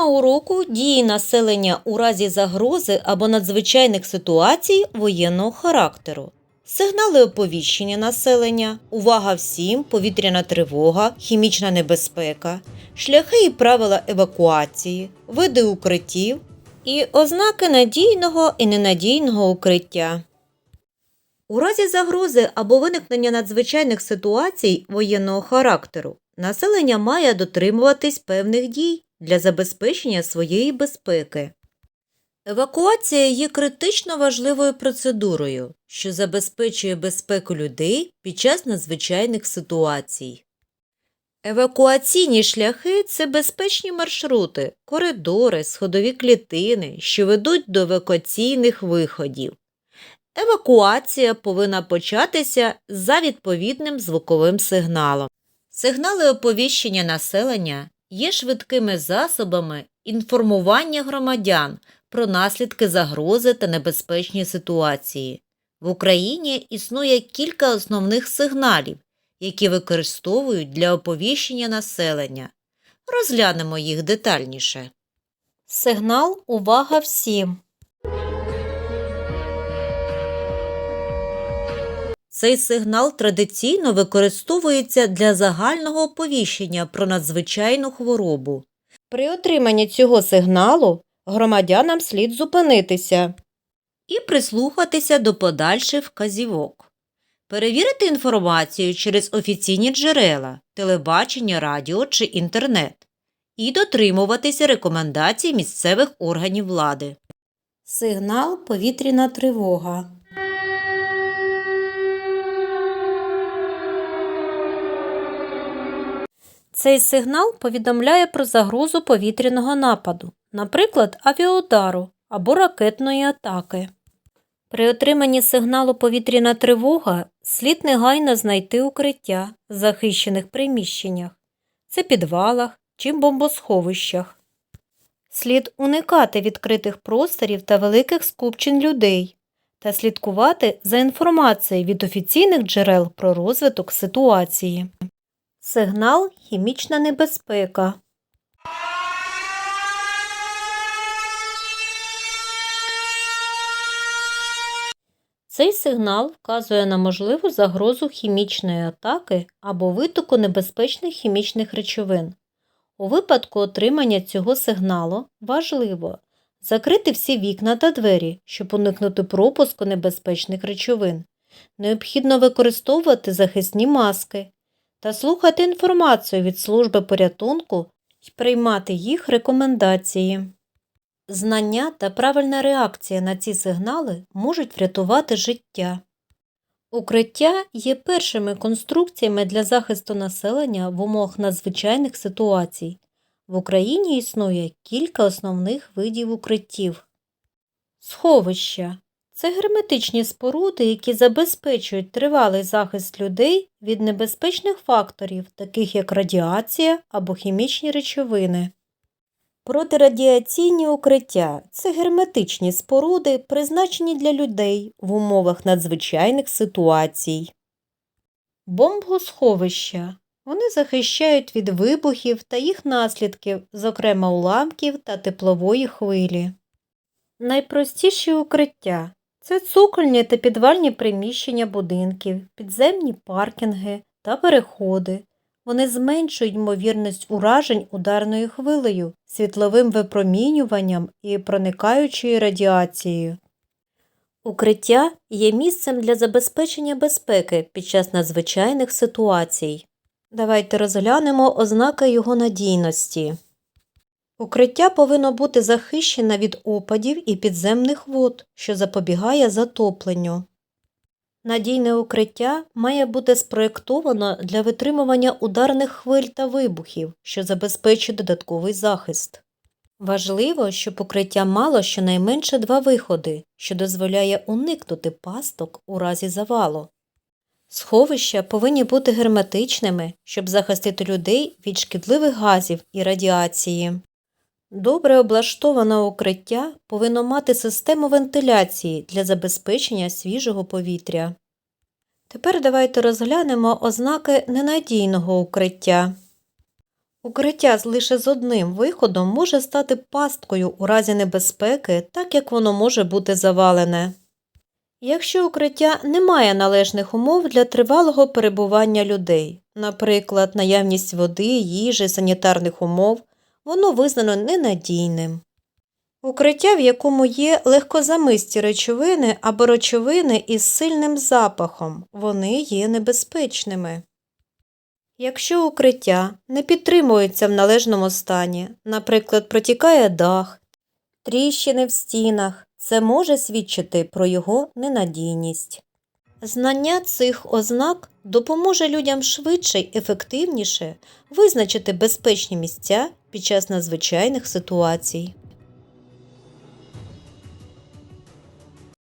Тема уроку дії населення у разі загрози або надзвичайних ситуацій воєнного характеру. Сигнали оповіщення населення, увага всім, повітряна тривога, хімічна небезпека, шляхи і правила евакуації, види укриттів і ознаки надійного і ненадійного укриття. У разі загрози або виникнення надзвичайних ситуацій воєнного характеру населення має дотримуватись певних дій для забезпечення своєї безпеки. Евакуація є критично важливою процедурою, що забезпечує безпеку людей під час надзвичайних ситуацій. Евакуаційні шляхи це безпечні маршрути, коридори, сходові клітини, що ведуть до евакуаційних виходів. Евакуація повинна початися за відповідним звуковим сигналом. Сигнали оповіщення населення є швидкими засобами інформування громадян про наслідки загрози та небезпечні ситуації. В Україні існує кілька основних сигналів, які використовують для оповіщення населення. Розглянемо їх детальніше. Сигнал Увага всім. Цей сигнал традиційно використовується для загального оповіщення про надзвичайну хворобу. При отриманні цього сигналу громадянам слід зупинитися і прислухатися до подальших вказівок. Перевірити інформацію через офіційні джерела, телебачення, радіо чи інтернет і дотримуватися рекомендацій місцевих органів влади. Сигнал повітряна тривога. Цей сигнал повідомляє про загрозу повітряного нападу, наприклад, авіаудару або ракетної атаки. При отриманні сигналу повітряна тривога слід негайно знайти укриття в захищених приміщеннях, це підвалах чи бомбосховищах. Слід уникати відкритих просторів та великих скупчень людей та слідкувати за інформацією від офіційних джерел про розвиток ситуації. Сигнал хімічна небезпека. Цей сигнал вказує на можливу загрозу хімічної атаки або витоку небезпечних хімічних речовин. У випадку отримання цього сигналу важливо закрити всі вікна та двері, щоб уникнути пропуску небезпечних речовин. Необхідно використовувати захисні маски та слухати інформацію від служби порятунку і приймати їх рекомендації. Знання та правильна реакція на ці сигнали можуть врятувати життя. Укриття є першими конструкціями для захисту населення в умовах надзвичайних ситуацій. В Україні існує кілька основних видів укриттів. Сховища це герметичні споруди, які забезпечують тривалий захист людей від небезпечних факторів, таких як радіація або хімічні речовини. Протирадіаційні укриття це герметичні споруди, призначені для людей в умовах надзвичайних ситуацій. Бомбосховища вони захищають від вибухів та їх наслідків, зокрема уламків та теплової хвилі. Найпростіші укриття це цокольні та підвальні приміщення будинків, підземні паркінги та переходи. Вони зменшують ймовірність уражень ударною хвилею, світловим випромінюванням і проникаючою радіацією. Укриття є місцем для забезпечення безпеки під час надзвичайних ситуацій. Давайте розглянемо ознаки його надійності. Укриття повинно бути захищене від опадів і підземних вод, що запобігає затопленню. Надійне укриття має бути спроєктовано для витримування ударних хвиль та вибухів, що забезпечить додатковий захист. Важливо, щоб укриття мало щонайменше два виходи, що дозволяє уникнути пасток у разі завалу. Сховища повинні бути герметичними, щоб захистити людей від шкідливих газів і радіації. Добре облаштоване укриття повинно мати систему вентиляції для забезпечення свіжого повітря. Тепер давайте розглянемо ознаки ненадійного укриття. Укриття лише з одним виходом може стати пасткою у разі небезпеки, так як воно може бути завалене. Якщо укриття не має належних умов для тривалого перебування людей, наприклад, наявність води, їжі, санітарних умов, воно визнано ненадійним. Укриття, в якому є легкозамисті речовини або речовини із сильним запахом, вони є небезпечними. Якщо укриття не підтримується в належному стані, наприклад, протікає дах, тріщини в стінах, це може свідчити про його ненадійність. Знання цих ознак допоможе людям швидше й ефективніше визначити безпечні місця під час надзвичайних ситуацій.